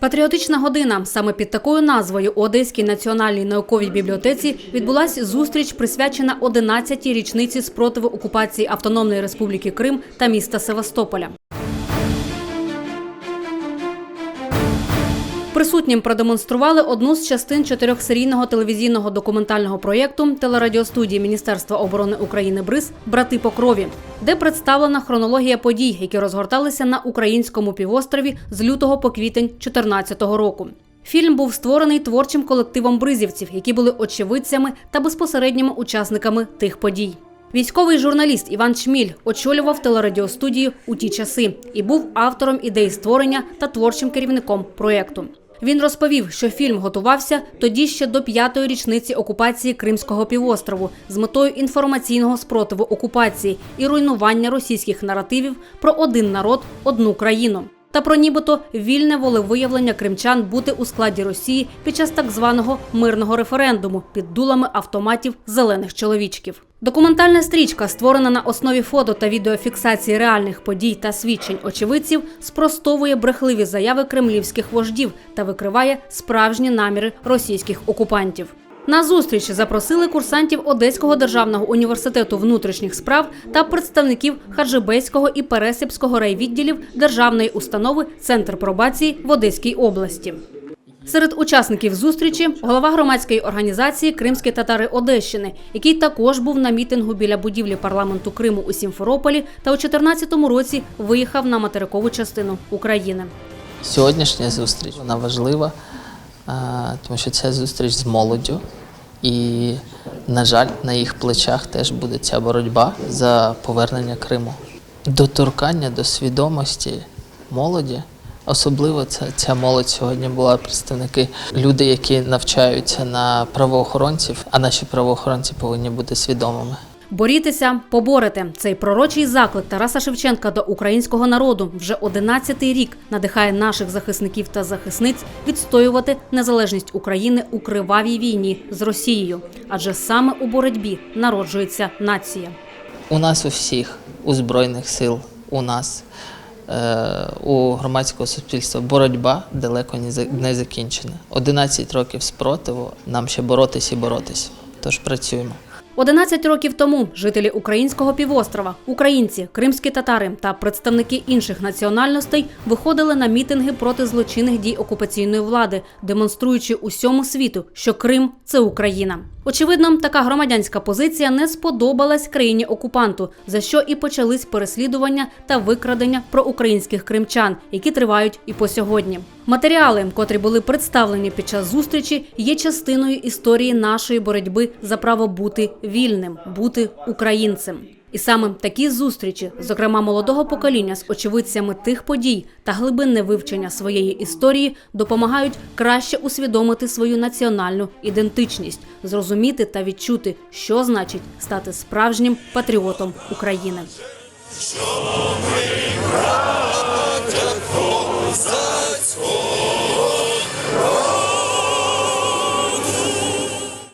Патріотична година саме під такою назвою у Одеській національній науковій бібліотеці відбулася зустріч, присвячена 11-й річниці спротиву окупації Автономної Республіки Крим та міста Севастополя. Присутнім продемонстрували одну з частин чотирьохсерійного телевізійного документального проєкту телерадіостудії Міністерства оборони України БРИЗ Брати по крові, де представлена хронологія подій, які розгорталися на українському півострові з лютого по квітень 2014 року. Фільм був створений творчим колективом бризівців, які були очевидцями та безпосередніми учасниками тих подій. Військовий журналіст Іван Чміль очолював телерадіостудію у ті часи і був автором ідеї створення та творчим керівником проєкту. Він розповів, що фільм готувався тоді ще до п'ятої річниці окупації Кримського півострову з метою інформаційного спротиву окупації і руйнування російських наративів про один народ, одну країну. Та про нібито вільне волевиявлення кримчан бути у складі Росії під час так званого мирного референдуму під дулами автоматів зелених чоловічків. Документальна стрічка, створена на основі фото та відеофіксації реальних подій та свідчень очевидців, спростовує брехливі заяви кремлівських вождів та викриває справжні наміри російських окупантів. На зустріч запросили курсантів Одеського державного університету внутрішніх справ та представників Хаджибейського і Пересипського райвідділів державної установи Центр пробації в Одеській області. Серед учасників зустрічі голова громадської організації Кримські татари Одещини, який також був на мітингу біля будівлі парламенту Криму у Сімферополі та у 2014 році виїхав на материкову частину України. Сьогоднішня зустріч вона важлива, тому що це зустріч з молоддю. І, на жаль, на їх плечах теж буде ця боротьба за повернення Криму. Доторкання до свідомості молоді. Особливо це ця молодь сьогодні була представники люди, які навчаються на правоохоронців, а наші правоохоронці повинні бути свідомими. Борітеся, поборете. Цей пророчий заклик Тараса Шевченка до українського народу вже 11-й рік надихає наших захисників та захисниць відстоювати незалежність України у кривавій війні з Росією. Адже саме у боротьбі народжується нація. У нас у всіх, у Збройних сил, у нас, у громадського суспільства боротьба далеко не закінчена. 11 років спротиву, нам ще боротись і боротись. Тож працюємо. 11 років тому жителі українського півострова, українці, кримські татари та представники інших національностей виходили на мітинги проти злочинних дій окупаційної влади, демонструючи усьому світу, що Крим це Україна. Очевидно, така громадянська позиція не сподобалась країні окупанту, за що і почались переслідування та викрадення проукраїнських кримчан, які тривають і по сьогодні. Матеріали, котрі були представлені під час зустрічі, є частиною історії нашої боротьби за право бути вільним, бути українцем. І саме такі зустрічі, зокрема молодого покоління, з очевидцями тих подій та глибинне вивчення своєї історії, допомагають краще усвідомити свою національну ідентичність, зрозуміти та відчути, що значить стати справжнім патріотом України. Що ми брата,